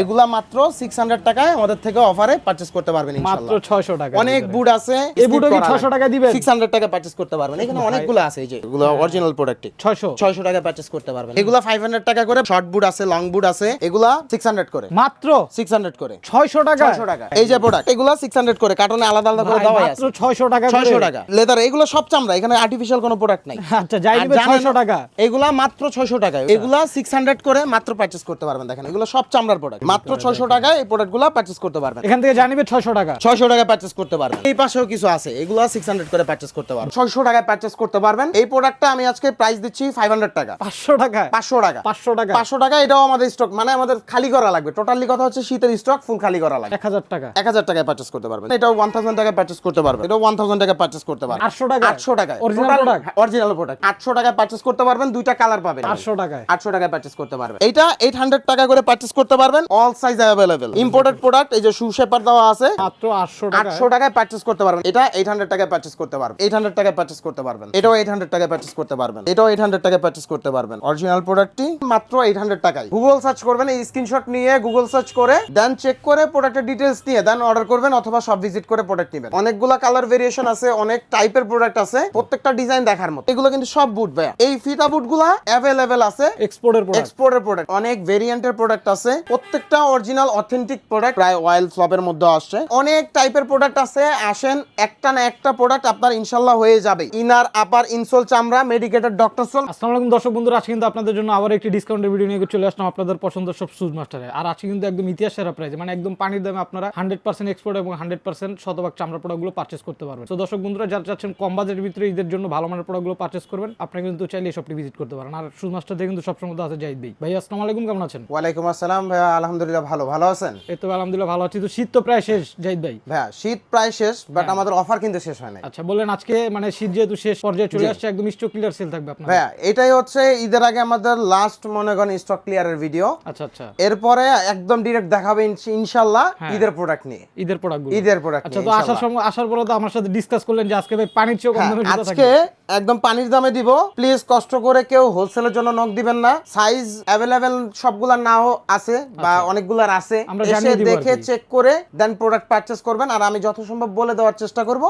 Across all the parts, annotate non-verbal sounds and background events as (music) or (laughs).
এগুলা মাত্র six hundred টাকায় আমাদের থেকে অফারে পারচেস করতে পারবেন মাত্র ইনশাল্লাহ 600 টাকা অনেক বুট আছে এই বুটও কি 600 টাকা দিবেন? সিক্স হান্ড্রেড টাকা পারচেস করতে পারবেন। এখানে অনেকগুলো আছে এই যে এগুলো অরিজিনাল প্রোডাক্ট 600 ছয়শো? টাকা পারচেস করতে পারবেন। এগুলা ফাইভ হান্ড্রেড টাকা করে শর্ট বুট আছে লং বুট আছে এগুলা সিক্স হান্ড্রেড করে। মাত্র? সিক্স হান্ড্রেড করে। 600 টাকা? ছয়শো টাকা। এই যে প্রোডাক্ট এগুলা সিক্স হান্ড্রেড করে। কার্টনে আলাদা আলাদা করে দেওয়া মাত্র আছে। 600 টাকা করে। ছয়শো টাকা। লেদার এগুলো সব চামড়া এখানে আর্টিফিশিয়াল কোনো প্রোডাক্ট নাই। আচ্ছা যাই জানেন- 600 টাকা। এগুলা মাত্র ছয়শো টাকা এগুলা সিক্স হান্ড্রেড করে মাত্র পারচেস করতে পারবেন দেখেন। এগুলো সব চামড়ার প্রোডাক্ট মাত্র ছয়শো টাকায় এই প্রোডাক্টগুলো পারচেস করতে পারবেন এখান থেকে জানিবে 600 টাকা ছয়শো টাকায় পারচেস করতে পারবেন এই পাশেও কিছু আছে এগুলো সিক্স হান্ড্রেড করে পারচেস করতে পারবেন ছয়শো টাকায় পারচেস করতে পারবেন এই প্রোডাক্টটা আমি আজকে প্রাইস দিচ্ছি ফাইভ হান্ড্রেড টাকা 500 টাকা পাঁচশো টাকা 500 টাকা পাঁচশো টাকা এটাও আমাদের স্টক মানে আমাদের খালি করা লাগবে টোটালি কথা হচ্ছে শীতের স্টক ফুল খালি করা লাগবে 1000 টাকা এক হাজার টাকায় পারচেস করতে পারবেন এটাও ওয়ান থাউজেন্ড টাকায় পারচেস করতে পারবেন এটাও ওয়ান থাউজেন্ড টাকায় পারচেস করতে পারবেন 800 টাকা আটশো টাকায় অরিজিনাল প্রোডাক্ট অরিজিনাল প্রোডাক্ট আটশো টাকায় পারচেস করতে পারবেন দুইটা কালার পাবেন 800 টাকায় আটশো টাকায় পারচেস করতে পারবেন এটা এইট হান্ড্রেড টাকা করে পারচেস করতে পারবেন all size available imported product এই যে শু শেপার দেওয়া আছে মাত্র 800 টাকা আটশো টাকায় পারচেস করতে পারবেন। এটা এইট হান্ড্রেড টাকায় পারচেস করতে পারবেন। এইট হান্ড্রেড টাকায় পারচেস করতে পারবেন। এটাও এইট হান্ড্রেড টাকায় পারচেস করতে পারবেন। এটাও এইট হান্ড্রেড টাকায় পারচেস করতে পারবেন। অরিজিনাল প্রোডাক্টটি মাত্র এইট হান্ড্রেড টাকায়। গুগল সার্চ করবেন এই স্ক্রিনশট নিয়ে গুগল সার্চ করে দেন চেক করে প্রোডাক্টের ডিটেলস নিয়ে দেন অর্ডার করবেন অথবা সব ভিজিট করে প্রোডাক্ট নেবেন। অনেকগুলা কালার ভেরিয়েশন আছে অনেক টাইপের প্রোডাক্ট আছে প্রত্যেকটা ডিজাইন দেখার মতো। এগুলো কিন্তু সব বুট ভাইয়া। এই ফিতা বুটগুলা অ্যাভেলেবেল আছে এক্সপোর্টের প্রোডাক্ট এক্সপোর্টের প্রোডাক্ট অনেক ভেরিয়েন্টের প্রোডাক্ট আছে। প্রত্যেকটা অরিজিনাল অথেন্টিক প্রোডাক্ট প্রায় অয়েল ফ্লপের মধ্যে আসছে। অনেক টাইপের প্রোডাক্ট আছে আসেন একটা না একটা প্রোডাক্ট আপনার ইনশাল্লাহ হয়ে যাবে। ইনার আপার ইনসোল চামড়া মেডিকেটেড ডক্টর সোল আসসালামু আলাইকুম দর্শক বন্ধুরা আজকে কিন্তু আপনাদের জন্য আবার একটি ডিসকাউন্টের ভিডিও নিয়ে চলে আসলাম আপনাদের পছন্দের সব সুজ মাস্টারে আর আজকে কিন্তু একদম ইতিহাস সেরা প্রাইস মানে একদম পানির দামে আপনারা হান্ড্রেড পার্সেন্ট এক্সপোর্ট এবং হান্ড্রেড পার্সেন্ট শতভাগ চামড়া প্রোডাক্টগুলো পার্চেস করতে পারবেন। তো দর্শক বন্ধুরা যারা চাচ্ছেন কম বাজেটের ভিতরে ঈদের জন্য ভালো মানের প্রোডাক্টগুলো পার্চেস করবেন আপনারা কিন্তু চাইলে এই শপটি ভিজিট করতে পারেন। আর সুজ মাস্টার থেকে কিন্তু সবসময় আছে জাহিদ ভাই ভাই আসসালামু আলাইকুম কেমন আছেন? ওয়ালাইকুম আসসালাম ভাইয়া আলহামদুলিল্লাহ ভালো। ভালো আছেন? এই তো আলহামদুলিল্লাহ ভালো আছি। তো শীত তো প্রায় শেষ জাহিদ ভাই? ভাইয়া শীত প্রায় শেষ বাট আমাদের অফার কিন্তু শেষ হয় নাই। আচ্ছা বললেন আজকে মানে শীত যেহেতু শেষ পর্যায়ে চলে আসছে একদম স্টক ক্লিয়ার সেল থাকবে আপনার। ভাইয়া এটাই হচ্ছে ঈদের আগে আমাদের লাস্ট মনে করেন স্টক ক্লিয়ারের ভিডিও আচ্ছা আচ্ছা। এরপরে একদম ডিরেক্ট দেখাবে ইনশ- ইনশাল্লাহ হ্যাঁ। ঈদের প্রোডাক্ট নিয়ে। ঈদের প্রোডাক্ট ঈদের প্রোডাক্ট আচ্ছা তো আসার সময় আসার পরে তো আমার সাথে ডিসকাস করলেন যে আজকে ভাই পানির চেয়েও কম দামে আজকে একদম পানির দামে দিব। প্লিজ কষ্ট করে কেউ হোলসেলের জন্য নক দিবেন না। সাইজ অ্যাভেলেবেল সবগুলা নাও আছে বা অনেকগুলার আছে। এসে দেখে চেক করে দেন প্রোডাক্ট পারচেজ করবেন। আর আমি যথাসম্ভব বলে দেওয়ার চেষ্টা করব।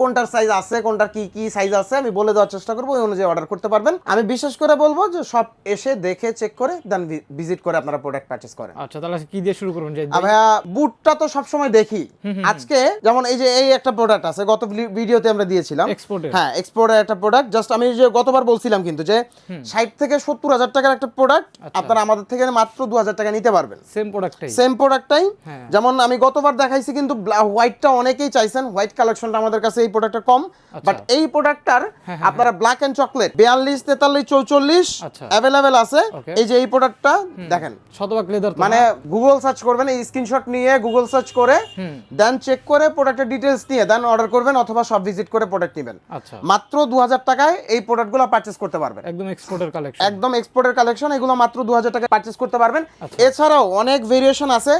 কোনটার সাইজ আছে কোনটার কি কি সাইজ আছে আমি বলে দেওয়ার চেষ্টা করব। ওই অনুযায়ী অর্ডার করতে পারবেন। আমি বিশেষ করে বলব যে সব এসে দেখে চেক করে দেন ভিজিট করে আপনারা প্রোডাক্ট পারচেজ করেন। আচ্ছা তাহলে কি দিয়ে শুরু জাহিদ ভাইয়া বুটটা তো সবসময় দেখি। আজকে যেমন এই যে এই একটা প্রোডাক্ট আছে গত ভিডিওতে আমরা দিয়েছিলাম। হ্যাঁ এক্সপোর্টের একটা প্রোডাক্ট জাস্ট আমি যে গতবার বলছিলাম কিন্তু যে ষাট থেকে সত্তর হাজার টাকার একটা প্রোডাক্ট আচ্ছা। আপনারা আমাদের থেকে মাত্র দু হাজার টাকা নিতে পারবেন। সেম প্রোডাক্টটাই সেম প্রোডাক্টটাই হ্যাঁ। যেমন আমি গতবার দেখাইছি কিন্তু হোয়াইটটা অনেকেই চাইছেন হোয়াইট কালেকশনটা আমাদের কাছে এই প্রোডাক্টটা কম। আচ্ছা। বাট এই প্রোডাক্টটার আপনারা ব্ল্যাক এন্ড চকলেট বিয়াল্লিশ তেতাল্লিশ চৌচল্লিশ আচ্ছা। অ্যাভেলেবেল আছে। এই যে এই প্রোডাক্টটা দেখেন। শতভাগ লেদার মানে গুগল সার্চ করবেন এই স্ক্রিনশট নিয়ে গুগল সার্চ করে দেন চেক করে প্রোডাক্টের ডিটেলস নিয়ে দেন অর্ডার করবেন অথবা সব ভিজিট করে প্রোডাক্ট নেবেন। আচ্ছা। মাত্র দু হাজার টাকায় এই প্রোডাক্টগুলো পারচেস করতে পারবেন। একদম এক্সপোর্টের কালেকশন একদম এক্সপোর্টের কালেকশন এগুলো মাত্র দু হাজার টাকায় পারচেস করতে পারবেন। আচ্ছা। এছাড়াও অনেক ভেরিয়েশন আছে।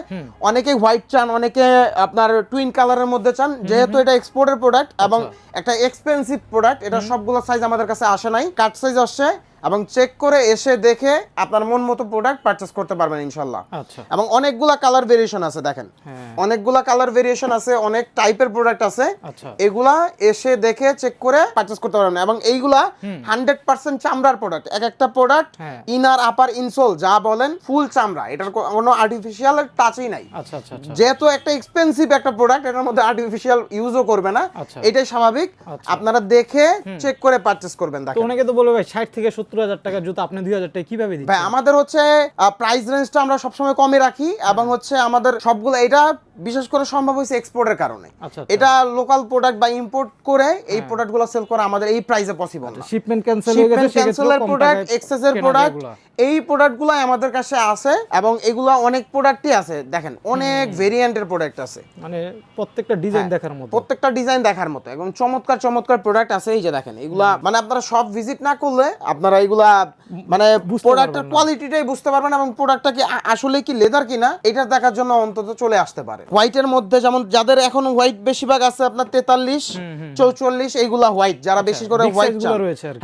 অনেকে হোয়াইট চান অনেকে আপনার টুইন কালারের মধ্যে চান। যেহেতু এটা এক্সপোর্টের প্রোডাক্ট এবং আচ্ছা। একটা এক্সপেন্সিভ প্রোডাক্ট এটা সবগুলো সাইজ আমাদের কাছে আসে নাই। কাট সাইজ আসছে। এবং চেক করে এসে দেখে আপনার মন মতো প্রোডাক্ট পারচেস করতে পারবেন ইনশাল্লাহ আচ্ছা। এবং অনেকগুলা কালার ভেরিয়েশন আছে দেখেন। হ্যাঁ। অনেকগুলা কালার ভেরিয়েশন আছে অনেক টাইপের প্রোডাক্ট আছে। আচ্ছা। এগুলা এসে দেখে চেক করে পারচেস করতে পারবেন এবং এইগুলা হান্ড্রেড পার্সেন্ট চামড়ার প্রোডাক্ট এক একটা প্রোডাক্ট। ইনার আপার ইনসোল যা বলেন ফুল চামড়া। এটার কোনো আর্টিফিশিয়াল টাচই নাই। আচ্ছা যেহেতু একটা এক্সপেন্সিভ একটা প্রোডাক্ট এটার মধ্যে আর্টিফিশিয়াল ইউজও করবে না। এটাই স্বাভাবিক। আপনারা দেখে চেক করে পারচেস করবেন অনেকে তো বলবে ভাই ষাট থেকে সত্তর হাজার টাকার জুতা আপনি দুই হাজার টাকা কীভাবে ভাই দিচ্ছেন? আমাদের হচ্ছে প্রাইস রেঞ্জটা আমরা সবসময় কমে রাখি এবং হচ্ছে আমাদের সবগুলো এটা বিশেষ করে সম্ভব হয়েছে এক্সপোর্টের কারণে। আচ্ছা এটা লোকাল প্রোডাক্ট বা ইম্পোর্ট করে এই প্রোডাক্টগুলো সেল করা আমাদের এই প্রাইসে পসিবল না। শিপমেন্ট ক্যান্সেল হয়ে গেছে ক্যান্সেলের প্রোডাক্ট এক্সেসের প্রোডাক্ট এই প্রোডাক্টগুলো আমাদের কাছে আছে এবং এগুলো অনেক প্রোডাক্টই আছে। দেখেন অনেক ভেরিয়েন্টের প্রোডাক্ট আছে। মানে প্রত্যেকটা ডিজাইন হ্যাঁ। দেখার মতো। প্রত্যেকটা ডিজাইন দেখার মতো। এবং চমৎকার চমৎকার প্রোডাক্ট আছে এই যে দেখেন এগুলা মানে আপনারা সব ভিজিট না করলে আপনারা এগুলা মানে প্রোডাক্টের কোয়ালিটিটাই বুঝতে পারবেন এবং প্রোডাক্টটা কি আসলে কি লেদার কিনা এটা দেখার জন্য অন্তত চলে আসতে পারে। হোয়াইটের মধ্যে যেমন যাদের এখন হোয়াইট বেশিরভাগ আছে আপনার তেতাল্লিশ চৌচল্লিশ এইগুলা হোয়াইট যারা বেশি করে হোয়াইট।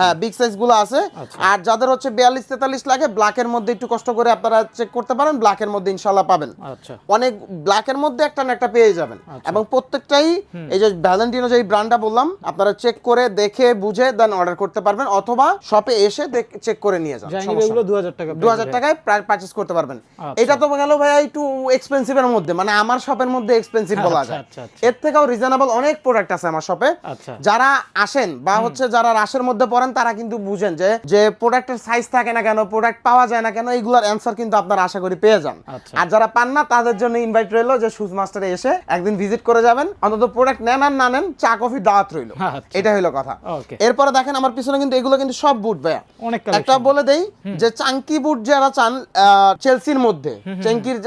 হ্যাঁ বিগ সাইজগুলো আছে। আচ্ছা। আর যাদের হচ্ছে বিয়াল্লিশ তেতাল্লিশ লাগে ব্ল্যাকের মধ্যে একটু কষ্ট করে আপনারা চেক করতে পারেন ব্ল্যাকের মধ্যে ইনশাল্লাহ পাবেন। আচ্ছা। অনেক ব্ল্যাকের মধ্যে একটা না একটা পেয়ে যাবেন। এবং প্রত্যেকটাই এই যে ভ্যালেন্টিনো যে ব্র্যান্ডটা বললাম আপনারা চেক করে দেখে বুঝে দেন অর্ডার করতে পারবেন। অথবা শপে এসে চেক করে নিয়ে যান এগুলো দু হাজার টাকা দু হাজার টাকায় পারচেস করতে পারবেন। আচ্ছা। এটা তো গেল ভাইয়া একটু এক্সপেন্সিভ এর মধ্যে মানে আমার শপের মধ্যে এক্সপেন্সিভ বলা আচ্ছা, যায়। আচ্ছা। এর থেকেও রিজনেবল অনেক প্রোডাক্ট আছে আমার শপে যারা আসেন বা হচ্ছে যারা রাশের মধ্যে পড়েন তারা কিন্তু বুঝেন যে যে প্রোডাক্টের সাইজ থাকে না কেন প্রোডাক্ট পাওয়া যায় না কেন এইগুলোর অ্যান্সার কিন্তু আপনারা আশা করি পেয়ে যান। আর যারা পান না তাদের জন্য ইনভাইট রইল যে শুজ মাস্টারে এসে একদিন ভিজিট করে যাবেন। অন্তত প্রোডাক্ট নেন আর না নেন চা কফি দাওয়াত রইল। এটা হলো কথা। এরপরে দেখেন আমার পিছনে কিন্তু এগুলো কিন্তু সব বুট ভাইয়া। অনেক একটা বলে দেই যে চাঙ্কি বুট যারা চান চেলসির মধ্যে চাঙ্কির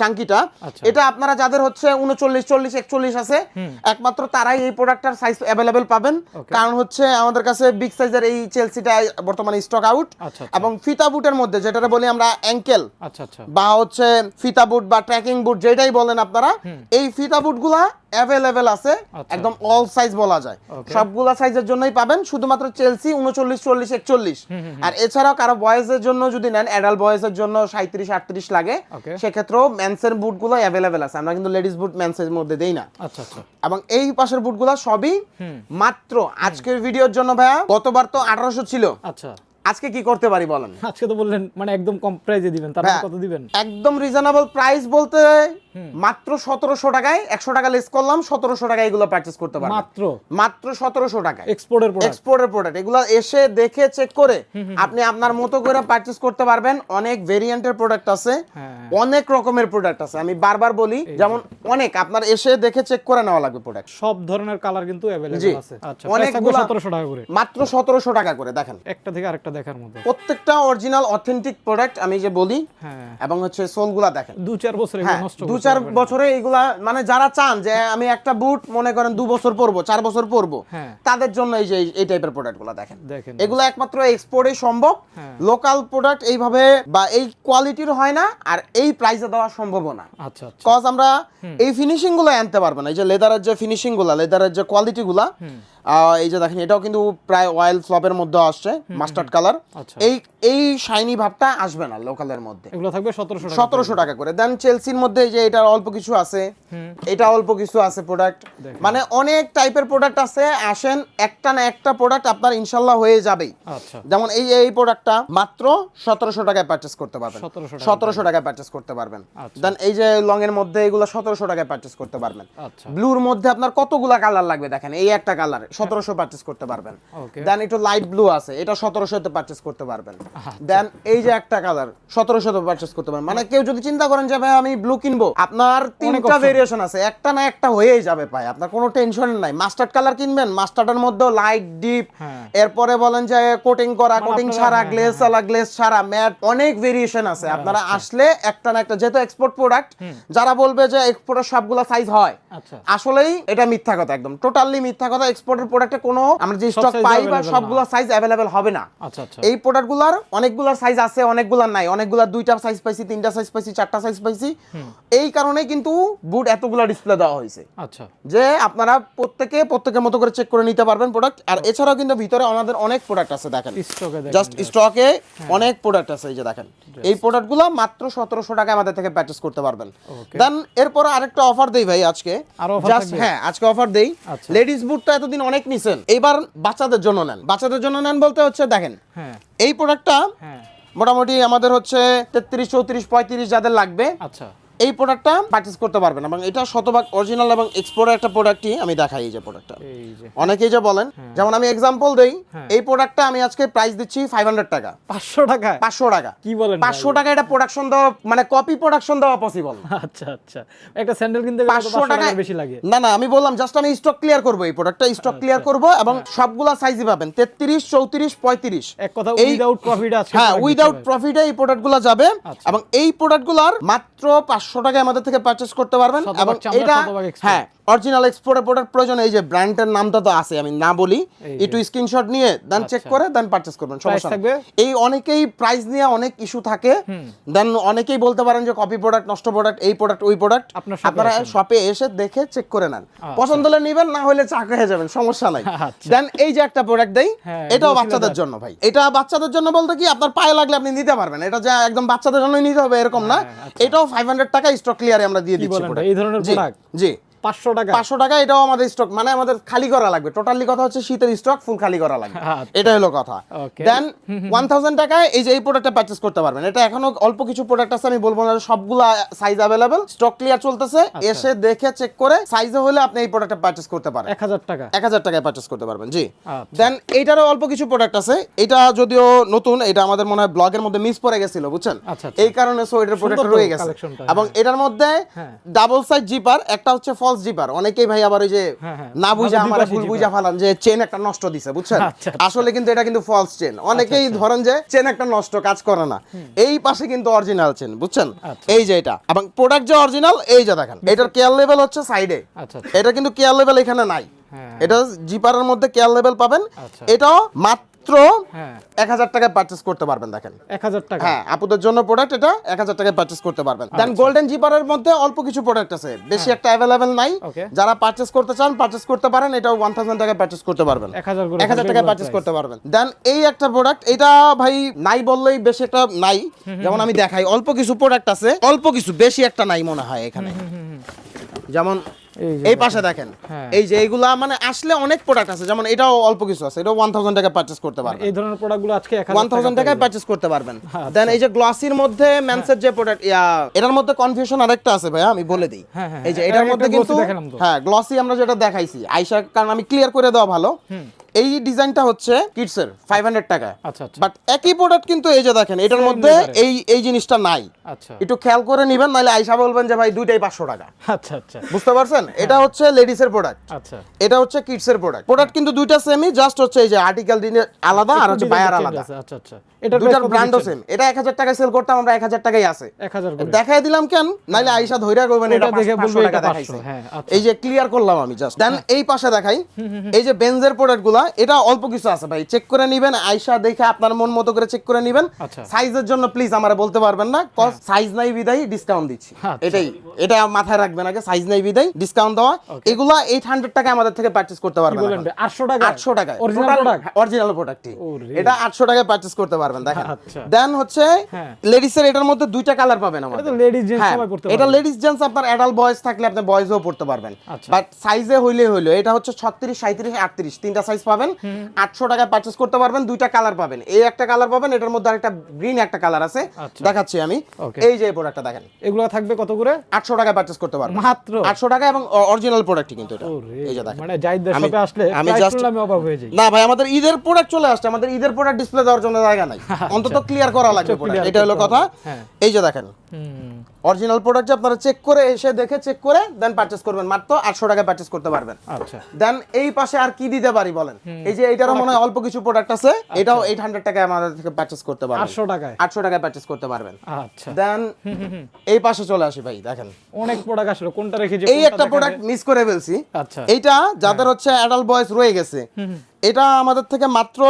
চাঙ্কিটা আচ্ছা। এটা আপনারা যাদের হচ্ছে উনচল্লিশ চল্লিশ একচল্লিশ আছে একমাত্র তারাই এই প্রোডাক্টটার সাইজ অ্যাভেলেবেল পাবেন। কারণ হচ্ছে আমাদের কাছে বিগ সাইজের এই চেলসিটা বর্তমানে স্টক আউট আচ্ছা, আচ্ছা। এবং ফিতা বুটের মধ্যে যেটা বলি আমরা অ্যাঙ্কেল আচ্ছা আচ্ছা। বা হচ্ছে ফিতা বুট বা ট্র্যাকিং বুট যেটাই বলেন আপনারা এই ফিতা বুটগুলা অ্যাভেলেবেল আছে আচ্ছা। একদম অল সাইজ বলা যায়। সবগুলা সাইজের জন্যই পাবেন শুধুমাত্র চেলসি উনচল্লিশ চল্লিশ একচল্লিশ। আর এছাড়াও কারও বয়েজের জন্য যদি নেন অ্যাডাল্ট বয়েজের জন্য সাঁত্রিশ আটত্রিশ লাগে. সেক্ষেত্রেও মেন্সের বুটগুলো অ্যাভেলেবেল আছে। আমরা কিন্তু লেডিস বুট মেন্সের মধ্যে দেই না। আচ্ছা আচ্ছা। এবং এই পাশের বুটগুলো সবই মাত্র। আজকের ভিডিওর জন্য ভাইয়া গতবার তো আঠারোশো ছিল। আচ্ছা। আজকে কি করতে পারি বলেন? আজকে তো বললেন মানে একদম কম প্রাইজে দিবেন তারপর হ্যাঁ। কত দিবেন? একদম রিজনেবল প্রাইস বলতে মাত্র সতেরোশো টাকায় একশো টাকা লেস করলাম সতেরোশো টাকায় এগুলো পারচেস করতে পারবেন। মাত্র? মাত্র সতেরোশো টাকায়। এক্সপোর্টের প্রোডাক্ট এক্সপোর্টের প্রোডাক্ট এগুলো এসে দেখে চেক করে আপনি আপনার মতো করে পারচেস করতে পারবেন। অনেক ভেরিয়েন্টের প্রোডাক্ট আছে। হ্যাঁ। অনেক রকমের প্রোডাক্ট আছে। আমি বারবার বলি যেমন অনেক আপনার এসে দেখে চেক করে নেওয়া লাগবে প্রোডাক্ট সব ধরনের কালার কিন্তু। অ্যাভেলেবল আছে। আচ্ছা অনেকগুলা- অনেকগুলো 1700 টাকা করে। মাত্র সতেরোশো টাকা করে দেখেন। একটা থেকে আরেকটা দেখার মতো। প্রত্যেকটা অরিজিনাল অথেন্টিক প্রোডাক্ট আমি যে বলি হ্যাঁ। এবং হচ্ছে সোলগুলা দেখেন। দু চার বছর হ্যাঁ নষ্ট দু চার বছরে এগুলা মানে যারা চান যে আমি একটা বুট মনে করেন দু বছর পরবো চার বছর পরবো হ্যাঁ। তাদের জন্য এই যে এই- টাইপের প্রোডাক্টগুলো দেখেন। দেখেন। এগুলো একমাত্র এক্সপোর্টে সম্ভব। লোকাল প্রোডাক্ট এইভাবে বা এই কোয়ালিটির হয় না আর এই প্রাইসে দেওয়া সম্ভব না। আচ্ছা আচ্ছা। কজ আমরা এই ফিনিশিংগুলো আনতে পারব না এই যে লেদারের যে ফিনিশিংগুলা লেদারের যে কোয়ালিটি গুলা এই যে দেখেন এটাও কিন্তু প্রায় অয়েল ফ্লপের মধ্যে আসছে মাস্টার্ড কালার আচ্ছা। এই এই শাইনি ভাবটা আসবে না লোকালের মধ্যে। এগুলো থাকবে 1700 টাকা সতেরোশো টাকা করে। দেন চেলসির মধ্যে এই যে এটার অল্প কিছু আছে এটা অল্প কিছু আছে প্রোডাক্ট মানে অনেক টাইপের প্রোডাক্ট আছে আসেন একটা না একটা প্রোডাক্ট আপনার ইনশাল্লাহ হয়ে যাবেই। আচ্ছা। যেমন এই এই প্রোডাক্টটা মাত্র সতেরোশো টাকায় পারচেস করতে পারবেন। 1700 টাকা। সতেরোশো টাকায় পারচেস করতে পারবেন। আচ্ছা। দেন এই যে লং এর মধ্যে এগুলো সতেরোশো টাকায় পারচেস করতে পারবেন। আচ্ছা। ব্লুর মধ্যে আপনার কতগুলা কালার লাগবে দেখেন এই একটা কালার সতেরোশো পারচেস করতে পারবেন। দেন একটু লাইট ব্লু আছে এটা সতেরোশোতে পারচেস করতে পারবেন। আচ্ছা। দেন এই যে একটা কালার সতেরোশোতে পারচেস করতে পারবেন মানে কেউ যদি চিন্তা করেন যে ভাই আমি ব্লু কিনবো? আপনার তিনটা ভেরিয়েশন আছে। একটা না একটা হয়েই যাবে ভাই। আপনার কোনো টেনশন নাই। মাস্টার্ড কালার কিনবেন? মাস্টার্ডের মধ্যে লাইট ডিপ হ্যাঁ। এরপরে বলেন যে কোটিং করা মানে কোটিং আপনারা- ছাড়া হ্যাঁ, গ্লেজ ছাড়া গ্লেজ ছাড়া ম্যাট অনেক ভেরিয়েশন আছে। আপনারা আসলে একটা না একটা যেহেতু এক্সপোর্ট প্রোডাক্ট যারা বলবে যে এক্সপোর্টের সবগুলো সাইজ হয়। আচ্ছা। আসলেই এটা মিথ্যা কথা একদম। টোটালি মিথ্যা কথা। এক্সপোর্টের প্রোডাক্টে কোনো আমরা যে স্টক পাই বা। সবগুলো সাইজ অ্যাভেলেবেল হবে না। আচ্ছা আচ্ছা। এই প্রোডাক্টগুলোর অনেকগুলোর সাইজ আছে অনেকগুলোর নাই। অনেকগুলোর দুইটা সাইজ পাইছি তিনটা সাইজ পাইছি চারটা সাইজ পাইছি। এই কারণে কিন্তু বুট এতগুলো ডিসপ্লে দেওয়া হয়েছে। আচ্ছা। যে আপনারা প্রত্যেকে প্রত্যেকের মতো করে চেক করে নিতে পারবেন প্রোডাক্ট আর এছাড়াও কিন্তু ভিতরে আমাদের অনেক প্রোডাক্ট আছে দেখেন। স্টকে জাস্ট স্টকে অনেক প্রোডাক্ট আছে এই যে দেখেন। এই প্রোডাক্টগুলো মাত্র সতেরোশো টাকা আমাদের থেকে পারচেস করতে পারবেন। দেন এরপর আরেকটা অফার দেই ভাই আজকে। জাস্ট হ্যাঁ আজকে অফার দেই। লেডিস বুট তো এতদিন অনেক নিছেন। এবার বাচ্চাদের জন্য নেন। বাচ্চাদের জন্য নেন বলতে হচ্ছে দেখেন। হ্যাঁ। এই প্রোডাক্টটা হ্যাঁ। মোটামুটি আমাদের হচ্ছে তেত্রিশ চৌত্রিশ পঁয়ত্রিশ যাদের লাগবে। আচ্ছা। এই প্রোডাক্টটা পারচেস করতে পারবেন। এবং এটা শতভাগ অরিজিনাল এবং এক্সপোর্টের একটা প্রোডাক্টই আমি দেখাই এই যে প্রোডাক্টটা এই যে। অনেকেই যে বলেন যেমন আমি এক্সাম্পল দেই হ্যাঁ। এই প্রোডাক্টটা আমি আজকে প্রাইস দিচ্ছি ফাইভ হান্ড্রেড টাকা। 500 টাকা? পাঁচশো টাকা। কি বলেন? পাঁচশো টাকা এটা প্রোডাকশন দেওয়া মানে কপি প্রোডাকশন দেওয়া পসিবল আচ্ছা আচ্ছা। একটা স্যান্ডেল কিনতে পাঁচশো 500 টাকা বেশি লাগে। না না আমি বললাম জাস্ট আমি স্টক ক্লিয়ার করব এই প্রোডাক্টটা স্টক ক্লিয়ার করব এবং সবগুলা সাইজই পাবেন তেত্রিশ চৌত্রিশ পঁয়ত্রিশ। এক কথা উইদাউট প্রফিট আছে হ্যাঁ উইদাউট প্রফিটে এই প্রোডাক্টগুলো যাবে। আচ্ছা। এবং এই প্রোডাক্টগুলোর মাত্র পাঁচশো পাঁচশো টাকায় আমাদের থেকে পারচেস করতে পারবেন এবং এটা হ্যাঁ অরিজিনাল এক্সপোর্টের প্রোডাক্ট প্রয়োজন এই যে ব্র্যান্ডের নামটা তো আছে আমি না বলি একটু স্ক্রিনশট নিয়ে দেন চেক করে দেন পারচেস করবেন সমস্যা? এই অনেকেই প্রাইস নিয়ে অনেক ইস্যু থাকে দেন অনেকেই বলতে পারেন যে কপি প্রোডাক্ট নষ্ট প্রোডাক্ট এই প্রোডাক্ট ওই প্রোডাক্ট আপনার শপে এসে দেখে চেক করে নেন। পছন্দ হলে নেবেন না হলে চাক হয়ে যাবেন সমস্যা নাই। (laughs) আচ্ছা। দেন এই যে একটা প্রোডাক্ট দেই হ্যাঁ, এটাও বাচ্চাদের জন্য ভাই। এটা বাচ্চাদের জন্য বলতে কি আপনার পায়ে লাগলে আপনি নিতে পারবেন এটা যে একদম বাচ্চাদের জন্যই নিতে হবে এরকম না। এটাও ফাইভ হান্ড্রেড টাকা স্টক ক্লিয়ারে আমরা দিয়ে দিচ্ছি। এই ধরনের প্রোডাক্ট জি। পাঁচশো টাকা। পাঁচশো টাকা এটাও আমাদের স্টক মানে আমাদের খালি করা লাগবে। টোটালি কথা হচ্ছে শীতের স্টক ফুল খালি করা লাগবে। আচ্ছা। এটা হলো কথা। দেন ওয়ান থাউজেন্ড টাকায় এই যে এই প্রোডাক্টটা করতে পারবেন। এটা এখনও অল্প কিছু প্রোডাক্ট আছে আমি বলব না সবগুলা সাইজ স্টক ক্লিয়ার চলতেছে। আচ্ছা। এসে দেখে চেক করে সাইজে হলে আপনি এই প্রোডাক্টটা পারচেস করতে পারেন। এক হাজার টাকা। এক হাজার টাকায় পারচেস করতে পারবেন জি। আচ্ছা। দেন এইটারও অল্প কিছু প্রোডাক্ট আছে। এটা যদিও নতুন এটা আমাদের মনে হয় ব্লগের মধ্যে মিস পড়ে গেছিল বুঝছেন? আচ্ছা, আচ্ছা। এই কারণে সো এটার প্রোডাক্ট রয়ে গেছে। এবং এটার মধ্যে হ্যাঁ। ডাবল সাইড জিপার একটা হচ্ছে ফলস জিপার অনেকেই ভাই আবার ওই যে হ্যাঁ, হ্যাঁ। না বুঝে আমার ভুল বুঝা ফালান যে চেন একটা নষ্ট দিছে বুঝছেন? আচ্ছা, আসলে কিন্তু এটা কিন্তু ফলস চেন অনেকেই ধরেন যে চেন একটা নষ্ট কাজ করে না। এই পাশে কিন্তু অরিজিনাল চেন বুঝছেন? আচ্ছা। এই যে এটা। এবং প্রোডাক্ট যে অরিজিনাল এই যে দেখেন এটার কেয়ার লেভেল হচ্ছে সাইডে আচ্ছা আচ্ছা। এটা কিন্তু কেয়ার লেভেল এখানে নাই। হ্যাঁ। এটা জিপারের মধ্যে কেয়ার লেভেল পাবেন। আচ্ছা। এটাও মাত্র হ্যাঁ। এক হাজার টাকায় পারচেস করতে পারবেন দেখেন। এক হাজার টাকা। হ্যাঁ আপুদের জন্য প্রোডাক্ট এটা এক হাজার টাকায় পারচেস করতে পারবেন। দেন গোল্ডেন জিপারের মধ্যে অল্প কিছু প্রোডাক্ট আছে। বেশি একটা অ্যাভেলেবেল নাই। যারা পারচেস করতে চান পারচেস করতে পারেন এটাও ওয়ান থাউজেন্ড টাকায় পারচেস করতে পারবেন। এক হাজার টাকায় পারচেস করতে পারবেন। দেন এই একটা প্রোডাক্ট এটা ভাই নাই বললেই বেশি একটা নাই। যেমন আমি দেখাই অল্প কিছু প্রোডাক্ট আছে অল্প কিছু বেশি একটা নাই মনে হয় এখানে। যেমন এই যে পাশে দেখেন। হ্যাঁ। এই যে এইগুলা মানে আসলে অনেক প্রোডাক্ট আছে। যেমন এটাও অল্প কিছু আছে। ওয়ান থাউজেন্ড টাকা পারচেস করতে পারবেন। এই ধরনের প্রোডাক্টগুলো আজকে এক ওয়ান থাউজেন্ড টাকায় পারচেস করতে পারবেন। আচ্ছা। দেন এই যে গ্লসির মধ্যে ম্যানসের যে প্রোডাক্ট এটার মধ্যে কনফিউশন আরেকটা আছে ভাইয়া আমি বলে দিই। হ্যাঁ, হ্যাঁ, এই যে। এটার মধ্যে কিন্তু। হ্যাঁ গ্লসি আমরা যেটা দেখাইছি। আইসা কারণ আমি ক্লিয়ার করে দেওয়া ভালো। এই ডিজাইনটা হচ্ছে কিডসের ফাইভ হান্ড্রেড টাকা আচ্ছা আচ্ছা। বাট একই প্রোডাক্ট কিন্তু এই যে দেখেন এটার মধ্যে এই এই জিনিসটা নাই। আচ্ছা একটু খেয়াল করে নিবেন নাহলে আইসা বলবেন যে ভাই দুইটাই পাঁচশো টাকা। আচ্ছা আচ্ছা। বুঝতে পারছেন? এটা হচ্ছে লেডিসের প্রোডাক্ট আচ্ছা। এটা হচ্ছে কিডসের প্রোডাক্ট প্রোডাক্ট কিন্তু দুইটা সেমই জাস্ট হচ্ছে এই যে আর্টিকেল দিনে আলাদা আর হচ্ছে বায়ার আলাদা। আচ্ছা আচ্ছা। এটার দুইটার ব্র্যান্ডও সেম এটা এক হাজার টাকায় সেল করতাম আমরা আছে। দিলাম কেন? নাইলে ধইরা এটা দেখে বলবে এটা দেখাইছে। 500, হ্যাঁ, আচ্ছা। এই যে ক্লিয়ার করলাম আমি জাস্ট দেন এই পাশে দেখাই এই যে বেনজের প্রোডাক্টগুলা এটা অল্প কিছু আছে ভাই। চেক করে নিবেন আইসা দেখে আপনার মন মতো করে চেক করে নিবেন। আচ্ছা। সাইজের জন্য প্লিজ আমারে বলতে পারবেন না। কজ সাইজ নাই বিদায় ডিসকাউন্ট দিচ্ছি। আচ্ছা। এটাই এটা মাথায় রাখবেন আগে সাইজ নাই বিদায় ডিসকাউন্ট দেওয়া। এগুলা এইট হান্ড্রেড টাকা আমাদের থেকে পারচেস করতে পারবেন। 800 টাকা আটশো টাকায়? অরিজিনাল প্রোডাক্ট অরিজিনাল প্রোডাক্টই এটা আটশো টাকায় পারচেস করতে পারবেন দেখেন। আচ্ছা। দেন হচ্ছে হ্যাঁ। লেডিসের এটার মধ্যে দুইটা কালার পাবেন আমাদের। লেডিস জেন্টস হ্যাঁ, সবাই পড়তে এটা লেডিস জেন্টস আপনার অ্যাডাল্ট বয়েজ থাকলে আপনি বয়েজও পড়তে পারবেন। আচ্ছা। বাট সাইজে হইলে হইল এটা হচ্ছে ছত্রিশ সাঁত্রিশ আটত্রিশ তিনটা সাইজ পাবেন। আটশো টাকায় পারচেস করতে পারবেন দুইটা কালার পাবেন। এই একটা কালার পাবেন এটার মধ্যে আরেকটা গ্রিন একটা কালার আছে। আচ্ছা। দেখাচ্ছি আমি. এই যে প্রোডাক্টটা দেখেন। এগুলো থাকবে কত করে? আটশো টাকায় পারচেস করতে পারবেন মাত্র? আটশো টাকা এবং অরিজিনাল প্রোডাক্টই কিন্তু এটা। এই যে দেখেন। মানে আমি- শপে আসলে আমি শুনলে আমি অবাক হয়ে যাই। না ভাই আমাদের ঈদের প্রোডাক্ট চলে আসছে। আমাদের ঈদের প্রোডাক্ট ডিসপ্লে দেওয়ার জন্য জায়গা নাই। (laughs) অন্তত ক্লিয়ার করা লাগবে প্রোডাক্ট এটা হলো কথা। হ্যাঁ। এই যে দেখেন। হুম। অরিজিনাল প্রোডাক্ট আপনারা চেক করে এসে দেখে চেক করে দেন পারচেস করবেন। মাত্র আটশো টাকায় পারচেস করতে পারবেন। আচ্ছা। দেন এই পাশে আর কি দিতে পারি বলেন? এই যে এটারও মনে হয় অল্প কিছু প্রোডাক্ট আছে। এটাও এইট হান্ড্রেড টাকায় আমাদের থেকে পারচেস করতে পারবেন। 800 টাকায়? আটশো টাকায় পারচেস করতে পারবেন। আচ্ছা। দেন এই পাশে চলে আসি ভাই দেখেন। অনেক প্রোডাক্ট আসলো কোনটা রেখে এই একটা প্রোডাক্ট মিস করে ফেলছি। আচ্ছা। এইটা যাদের হচ্ছে অ্যাডাল্ট বয়স রয়ে গেছে। এটা আমাদের থেকে মাত্র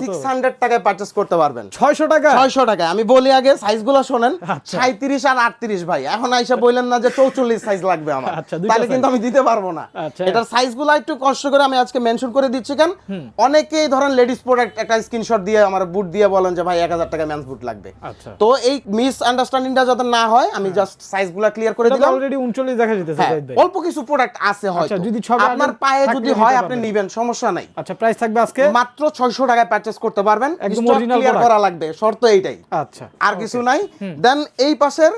সিক্স হান্ড্রেড টাকায় পারচেস করতে পারবেন। 600 টাকা? ছয়শো টাকা আমি বলি আগে সাইজগুলো শোনেন। আচ্ছা। সাঁত্রিশ আর আটত্রিশ ভাই। এখন আইসা বললেন না যে চৌচল্লিশ সাইজ লাগবে আমার। আচ্ছা, তাহলে কিন্তু আমি দিতে পারব না। আচ্ছা। এটার সাইজগুলো একটু কষ্ট করে আমি আজকে মেনশন করে দিচ্ছি কেন? অনেকেই ধরেন লেডিস প্রোডাক্ট একটা স্ক্রিনশট দিয়ে আমার বুট দিয়ে বলেন যে ভাই এক হাজার টাকা ম্যান্স বুট লাগবে। তো এই মিস আন্ডারস্ট্যান্ডিংটা যাতে না হয় আমি জাস্ট সাইজগুলো ক্লিয়ার করে দিলাম। অলরেডি 39 দেখা যেতেছে হ্যাঁ। অল্প কিছু প্রোডাক্ট আছে হয়তো। আচ্ছা, যদি সবে আপনার পায়ে যদি হয় আপনি। নিবেন সমস্যা নাই। আচ্ছা প্রাইস থাকবে আজকে? মাত্র ছয়শো টাকায় পারচেস করতে পারবেন। একদম ক্লিয়ার করা লাগবে শর্ত এইটাই। আচ্ছা। আর কিছু নাই। দেন এই পাশের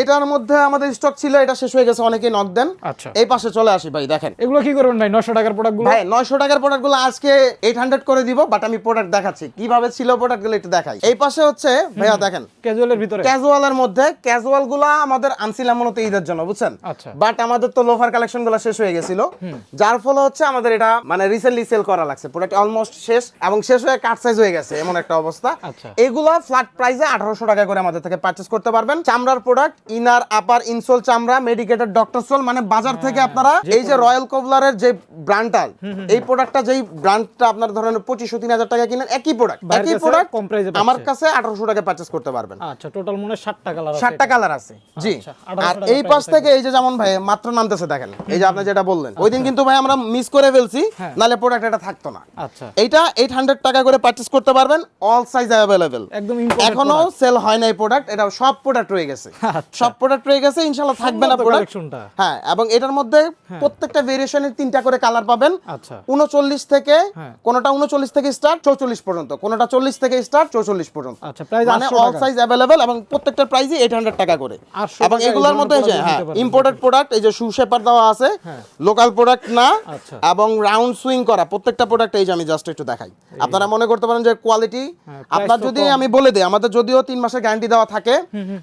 এটার মধ্যে আমাদের স্টক ছিল এটা শেষ হয়ে গেছে অনেকেই নক দেন। আচ্ছা। এই পাশে চলে আসি ভাই দেখেন। এগুলো কি করবেন ভাই? 900 টাকার প্রোডাক্টগুলো ভাই নয়শো টাকার প্রোডাক্টগুলো আজকে এইট হান্ড্রেড করে দিব বাট আমি প্রোডাক্ট দেখাচ্ছি। কীভাবে ছিল প্রোডাক্টগুলো একটু দেখাই। এই পাশে হচ্ছে ভাইয়া দেখেন। ক্যাজুয়ালের ভিতরে? ক্যাজুয়ালের মধ্যে ক্যাজুয়ালগুলা আমাদের আনছিলাম মূলত ঈদের জন্য বুঝছেন? আচ্ছা। বাট আমাদের তো লোফার কালেকশনগুলো শেষ হয়ে গেছিল। যার ফলে হচ্ছে আমাদের এটা মানে রিসেন্টলি সেল করা লাগছে। প্রোডাক্ট অলমোস্ট শেষ এবং শেষ হয়ে কাট সাইজ হয়ে গেছে এমন একটা অবস্থা। আচ্ছা। এগুলো ফ্ল্যাট প্রাইসে আঠারোশো টাকা করে আমাদের থেকে পারচেস করতে পারবেন। চামড়ার প্রোডাক্ট ইনার আপার ইনসোল চামড়া মেডিকেটেড ডক্টর সোল মানে বাজার থেকে আপনারা এই যে রয়্যাল কোভলারের যে ব্র্যান্ডটা এই প্রোডাক্টটা যেই ব্র্যান্ডটা আপনার ধরেন পঁচিশশো তিন হাজার টাকা কিনেন একই প্রোডাক্ট একই প্রোডাক্ট কম পাচ্ছে। আমার কাছে আঠারোশো টাকা পারচেস করতে পারবেন। আচ্ছা টোটাল মনে হয় ষাটটা কালার আছে ষাটটা কালার আছে জি। আচ্ছা, 1800 আর এই পাশ থেকে এই যে যেমন ভাই মাত্র নামতেছে দেখেন। এই যে আপনি যেটা বললেন ওই দিন কিন্তু ভাই আমরা মিস করে ফেলছি হ্যাঁ। নালে প্রোডাক্ট এটা থাকতো না। আচ্ছা। এইটা এইট হান্ড্রেড টাকা করে পারচেস করতে পারবেন অল সাইজ অ্যাভেলেবেল একদম এখনও সেল হয় না এই প্রোডাক্ট এটা সব প্রোডাক্ট রয়ে গেছে। আচ্ছা। সব প্রোডাক্ট রয়ে গেছে ইনশাল্লাহ থাকবে না প্রোডাক্ট হ্যাঁ এবং এটার মধ্যে প্রত্যেকটা ভেরিয়েশনের তিনটা করে কালার পাবেন। আচ্ছা। উনচল্লিশ থেকে হ্যাঁ। কোনটা উনচল্লিশ থেকে স্টার্ট চৌচল্লিশ পর্যন্ত। কোনটা চল্লিশ থেকে স্টার্ট চৌচল্লিশ পর্যন্ত। আচ্ছা মানে অল সাইজ অ্যাভেলেবেল এবং প্রত্যেকটা প্রাইসই এইট হান্ড্রেড টাকা করে। এবং এগুলোর মধ্যে হ্যাঁ ইম্পোর্টেড প্রোডাক্ট এই যে শু শেপার দেওয়া আছে হ্যাঁ। লোকাল প্রোডাক্ট না আচ্ছা। এবং রাউন্ড সুইং করা প্রত্যেকটা প্রোডাক্ট এই যে আমি জাস্ট একটু দেখাই। আপনারা মনে করতে পারেন যে কোয়ালিটি হ্যাঁ, আপনার যদি আমি বলে দিই আমাদের যদিও তিন মাসের গ্যারান্টি দেওয়া থাকে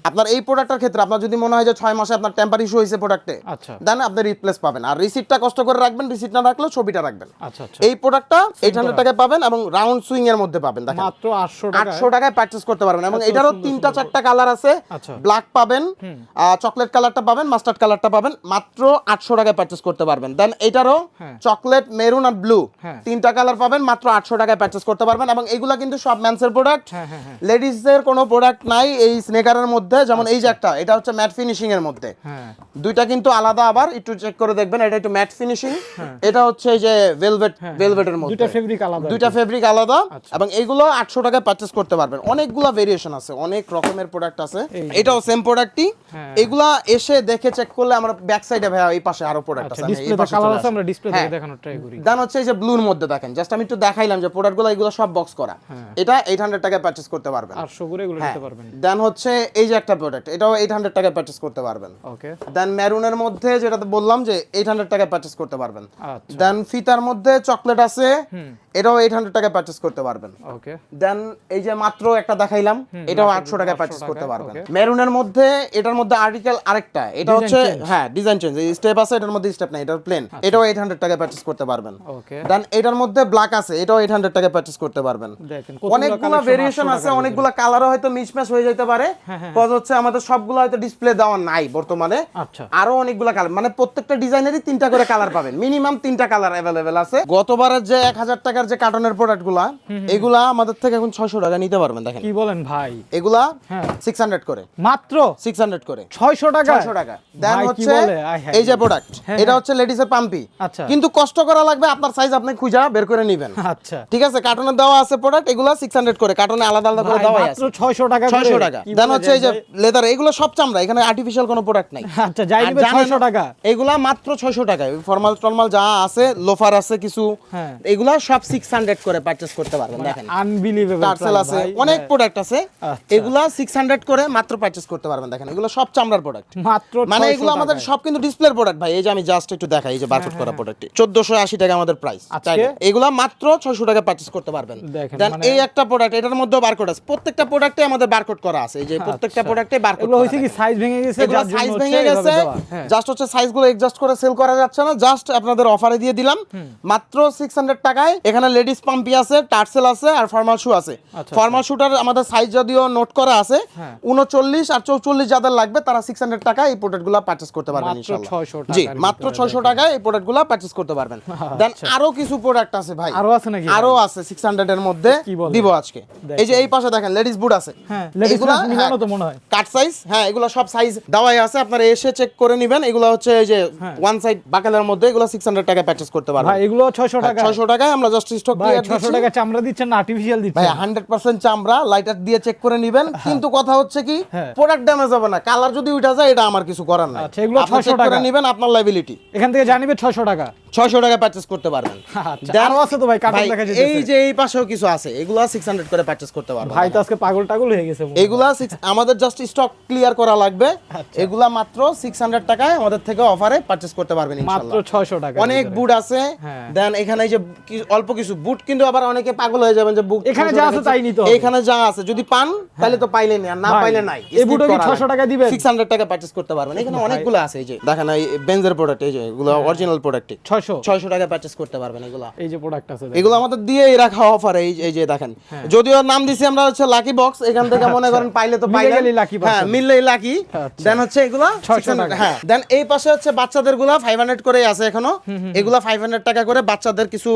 আপনার এই প্রোডাক্টের ক্ষেত্রে আপনার যদি মনে হয় যে ছয় মাসে আপনার টেম্পার ইস্যু হয়েছে প্রোডাক্টে আচ্ছা। দেন আপনি রিপ্লেস পাবেন। আর রিসিপ্টটা কষ্ট করে রাখবেন রিসিপ্ট না রাখলেও ছবিটা রাখবেন। আচ্ছা আচ্ছা। এই প্রোডাক্টটা এইট হান্ড্রেড টাকায় পাবেন এবং রাউন্ড সুইং এর মধ্যে পাবেন দেখেন। মাত্র আটশো টাকা আটশো টাকায় পারচেস করতে পারবেন এবং এটারও তিনটা চারটা কালার আছে। ব্ল্যাক পাবেন চকলেট কালারটা পাবেন মাস্টার্ড কালারটা পাবেন মাত্র আটশো টাকায় পারচেস করতে পারবেন। দেন এটারও। চকলেট মেরুন আর ব্লু। তিনটা কালার পাবেন মাত্র আটশো টাকায় পারচেস করতে পারবেন এবং এগুলা কিন্তু সব ম্যান্সের প্রোডাক্ট হ্যাঁ হ্যাঁ হ্যাঁ। লেডিসদের কোনো প্রোডাক্ট নাই এই স্নেকারের মধ্যে যেমন এই যে একটা এটা হচ্ছে ম্যাট ফিনিশিং এর মধ্যে। হ্যাঁ। দুইটা কিন্তু আলাদা আবার একটু চেক করে দেখবেন এটা একটু ম্যাট ফিনিশিং এটা হচ্ছে এই যে ভেলভেট ভেলভেটের মধ্যে। দুইটা ফেব্রিক আলাদা। দুইটা ফেব্রিক আলাদা এবং এইগুলো আটশো টাকায় পারচেস করতে পারবেন। অনেকগুলো ভেরিয়েশন আছে অনেক রকমের প্রোডাক্ট আছে। এটাও সেম প্রোডাক্টই হ্যাঁ। এগুলা এসে দেখে চেক করলে আমরা ব্যাক সাইডে ভাইয়া এই পাশে আরও প্রোডাক্ট আচ্ছা আছে এই পাশে আছে আমরা ডিসপ্লে হ্যাঁ। দেখানোর ট্রাই করি। দেন হচ্ছে এই যে ব্লুর মধ্যে দেখেন জাস্ট আমি একটু দেখাইলাম যে প্রোডাক্টগুলো এগুলো সব বক্স করা। এটা এইট হান্ড্রেড টাকায় পারচেস করতে পারবেন। আটশো করে এগুলো হ্যাঁ। নিতে পারবেন। দেন হচ্ছে এই যে একটা প্রোডাক্ট এটাও এইট হান্ড্রেড টাকায় পারচেস করতে পারবেন। ওকে দেন মেরুনের মধ্যে যেটা বললাম যে এইট হান্ড্রেড টাকায় পারচেস করতে পারবেন। আচ্ছা। দেন ফিতার মধ্যে চকলেট আছে। এটাও এইট হান্ড্রেড টাকায় পারচেস করতে পারবেন। ওকে দেন এই যে মাত্র একটা দেখাইলাম এটাও আটশো টাকায় 800 পারচেস করতে পারবেন। মেরুনের মধ্যে এটার মধ্যে আর্টিকেল আরেকটা এটা হচ্ছে হ্যাঁ ডিজাইন চেঞ্জ স্টেপ আছে এটার মধ্যে স্টেপ নাই এটার প্লেন এটাও এইট হান্ড্রেড টাকায় পারচেস করতে পারবেন। ওকে দেন এটার মধ্যে ব্ল্যাক আছে এটাও এইট হান্ড্রেড টাকায় পারচেস করতে পারবেন। অনেকগুলো ভেরিয়েশন আছে অনেকগুলো কালারও হয়তো মিসম্যাচ হয়ে যেতে পারে। কজ হচ্ছে আমাদের সবগুলো হয়তো ডিসপ্লে দেওয়া নাই বর্তমানে। আচ্ছা। আরও অনেকগুলো কালার মানে প্রত্যেকটা ডিজাইনেরই তিনটা করে কালার পাবেন। মিনিমাম তিনটা কালার অ্যাভেলেবেল আছে। গতবারের যে এক হাজার টাকার যে কার্টনের প্রোডাক্টগুলা এগুলা আমাদের থেকে এখন ছয়শো টাকা নিতে পারবেন দেখেন। কি বলেন ভাই? এগুলা হ্যাঁ। সিক্স হান্ড্রেড করে। মাত্র? সিক্স হান্ড্রেড করে। ছয়শো টাকা ছয়শো টাকা। দেন হচ্ছে হায়। এই যে প্রোডাক্ট হ্যাঁ, এটা হচ্ছে লেডিসের পাম্পি। আচ্ছা। কিন্তু কষ্ট করা লাগবে আপনার সাইজ আপনি খুঁজা বের করে নিবেন। আচ্ছা। ঠিক আছে কার্টনে দেওয়া আছে প্রোডাক্ট এগুলা সিক্স হান্ড্রেড করে। কার্টনে আলাদা আলাদা করে দেওয়া মাত্র আছে। ছয়শো টাকা করে? ছয়শো টাকা। দেন হচ্ছে এই যে লেদার এগুলো সব চামড়া এখানে আর্টিফিশিয়াল কোনো প্রোডাক্ট নাই। (laughs) আচ্ছা যাই নিবে জানেন- ছয়শো টাকা। এগুলা মাত্র ছয়শো টাকা ফর্মাল টর্মাল যা আছে লোফার আছে কিছু। হ্যাঁ। এগুলা সব সিক্স হান্ড্রেড করে পারচেস করতে পারবেন দেখেন। আনবিলিভেবল টার্সেল আছে অনেক প্রোডাক্ট আছে। আচ্ছা। এগুলা সিক্স হান্ড্রেড করে মাত্র পারচেস করতে পারবেন দেখেন। এগুলো সব চামড়ার প্রোডাক্ট মাত্র মানে এগুলো আমাদের সব কিন্তু ডিসপ্লের প্রোডাক্ট ভাই। এই যে আমি জাস্ট একটু দেখাই এই যে বারকোড করা প্রোডাক্ট চোদ্দশো আশি টাকা আমাদের প্রাইস? এগুলা মাত্র ছয়শো টাকা পারচেস করতে পারবেন। দেন মানে- এই একটা প্রোডাক্ট এটার মধ্যে বারকোড আছে। প্রত্যেকটা প্রোডাক্টে আমাদের বারকোড করা আছে। এই যে প্রত্যেকটা আচ্ছা। প্রোডাক্টে বারকোড এগুলো হয়েছে কি সাইজ ভেঙে গেছে সাইজ ভেঙে গেছে। হ্যাঁ। জাস্ট হচ্ছে সাইজগুলো এডজাস্ট করে সেল করা যাচ্ছে না। জাস্ট আপনাদের অফারে দিয়ে দিলাম। মাত্র সিক্স হান্ড্রেড টাকায় এখানে লেডিস পাম্পি আছে টার্সেল আছে আর ফর্মাল শু আছে। আচ্ছা, ফর্মাল শুটার আমাদের সাইজ যদিও নোট করা আছে হ্যাঁ। উনচল্লিশ আর চৌচল্লিশ যাদের লাগবে তারা সিক্স হান্ড্রেড টাকায় এই প্রোডাক্টগুলো পারচেস করতে পারবেন মাত্র ইনশাল্লাহ 600 জি মাত্র ছয়শো টাকায় এই প্রোডাক্টগুলো পারচেস করতে পারবেন। দেন আরও কিছু প্রোডাক্ট আছে ভাই। আরও আছে নাকি? আরও আছে সিক্স হান্ড্রেড এর মধ্যে দিব আজকে। এই যে এই পাশে দেখেন লেডিস বুট আছে। এগুলা, হ্যাঁ, তো মনে হয়। কাট সাইজ হ্যাঁ এগুলো সব সাইজ দেওয়াই আছে। আপনারা এসে চেক করে নেবেন। এগুলো হচ্ছে এই যে ওয়ান সাইড বাকালের মধ্যে এগুলো সিক্স হান্ড্রেড টাকা পারচেস করতে। পারবেন। এগুলো ছয়শো টাকা ছয়শো টাকায় আমরা জাস্ট স্টক টাকা চামড়া দিচ্ছেন না আর্টিফিশিয়াল ভাই দিচ্ছেন হান্ড্রেড পার্সেন্ট চামড়া লাইটার দিয়ে চেক করে নিবেন। কিন্তু কথা হচ্ছে কি। প্রোডাক্ট ড্যামেজ হবে না। কালার যদি উঠা যায় এটা আমার কিছু করার নাই। আচ্ছা, এগুলো 600 টাকা। নিবেন আপনার লাইবিলিটি এখান থেকে জানিবে ছয়শো টাকা। ছয়শো টাকা পারচেস করতে পারবেন। আরও আছে তো ভাই, কার্টুন দেখা যেতেছে। এই যে এই পাশেও কিছু আছে এগুলো সিক্স করে পারচেস করতে পারবেন ভাই তো আজকে পাগল টাগল হয়ে গেছে এগুলা আমাদের জাস্ট স্টক ক্লিয়ার করা লাগবে। আচ্ছা। এগুলা মাত্র টাকায় আমাদের থেকে অফারে পারচেস করতে পারবেন মাত্র টাকা অনেক বুট আছে। হ্যাঁ। দেন এখানে এই যে অল্প কিছু কিছু বুট কিন্তু আবার অনেকে পাগল হয়ে যাবেন যে বুট এখানে যা আছে তাই নিতে হবে। এখানে যা আছে যদি পান তাহলে তো পাইলে আর না পাইলে নাই এই বুটও কি 600 টাকা দিবেন? 600 টাকা পারচেজ করতে পারবেন। এখানে অনেকগুলো আছে এই যে দেখেন এই বেনজের প্রোডাক্ট এই যে এগুলো অরিজিনাল প্রোডাক্ট ছয়শো। 600 টাকা পারচেজ করতে পারবেন এগুলো। এই যে প্রোডাক্ট আছে এগুলো আমাদের দিয়েই রাখা অফার এই এই যে দেখেন। হ্যাঁ। যদিও নাম দিছি আমরা হচ্ছে লাকি বক্স এখান থেকে মনে করেন পাইলে তো পাইলে lucky box হ্যাঁ মিললেই লাকি আচ্ছা। দেন হচ্ছে এগুলা 600 600 টাকা। হ্যাঁ দেন এই পাশে হচ্ছে বাচ্চাদেরগুলা 500 করে আছে এখনও। এগুলা 500 টাকা করে বাচ্চাদের কিছু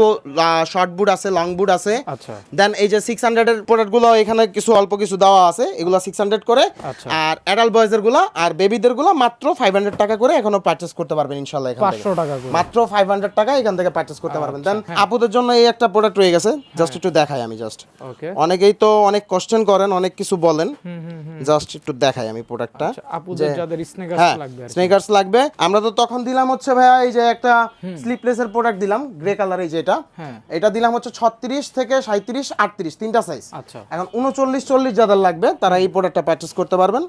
শর্ট বুট আছে লং বুট আছে। আচ্ছা। দেন এই যে 600 এর প্রোডাক্টগুলো এখানে কিছু অল্প কিছু দেওয়া আছে। এগুলা 600 করে। আচ্ছা। আর অ্যাডাল্ট বয়েজেরগুলা আর বেবিদেরগুলা মাত্র 500 টাকা করে এখনও পারচেজ করতে পারবেন এখান থেকে। 500 টাকা মাত্র 500 টাকা এখান থেকে পারচেজ করতে পারবেন। দেন হ্যাঁ। আপুদের জন্য এই একটা প্রোডাক্ট রয়ে গেছে। জাস্ট একটু দেখাই আমি জাস্ট অনেকেই তো অনেক কোশ্চেন করেন অনেক কিছু বলেন। জাস্ট একটু দেখাই আমি প্রোডাক্টটা আচ্ছা, আপুদের যাদের স্নেকার্স হ্যাঁ লাগবে। স্নেকার্স লাগবে। আমরা তো তখন দিলাম হচ্ছে ভাইয়া এই যে একটা স্লিপলেসের প্রোডাক্ট দিলাম গ্রে কালার এই যে এটা। হ্যাঁ। এটা দিলাম হচ্ছে 36 থেকে 37 38 তিনটা সাইজ আচ্ছা। এখন 39 40 যাদের লাগবে তারা এই প্রোডাক্টটা পারচেজ করতে পারবেন।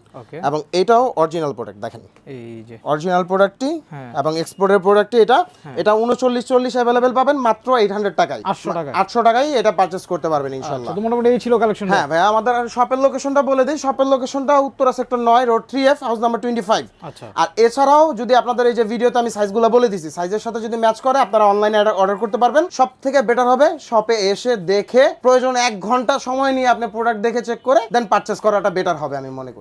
এবং এটাও অরিজিনাল প্রোডাক্ট দেখেন। এই যে। অরিজিনাল প্রোডাক্টটি হ্যাঁ। এবং এক্সপোর্টের প্রোডাক্টটি এটা। এটা উনচল্লিশ চল্লিশ অ্যাভেলেবেল পাবেন মাত্র এইট হান্ড্রেড টাকায়। 800 টাকায়। আটশো টাকায় এটা পারচেস করতে পারবেন ইনশাল্লাহ মোটামুটি এই ছিল কালেকশন হ্যাঁ ভাই আমাদের শপের লোকেশনটা বলে দিই। শপের লোকেশনটা উত্তরা সেক্টর নয় road three F house number twenty five আচ্ছা। আর এছাড়াও যদি আপনাদের এই যে ভিডিওতে আমি সাইজগুলো বলে দিছি সাইজের সাথে যদি ম্যাচ করে আপনারা অনলাইনে অর্ডার করতে পারবেন। সব থেকে বেটার হবে। শপে এসে দেখে প্রয়োজন এক ঘণ্টা সময় নিয়ে আপনি প্রোডাক্ট দেখে চেক করে দেন পারচেস করাটা বেটার হবে আমি মনে করি।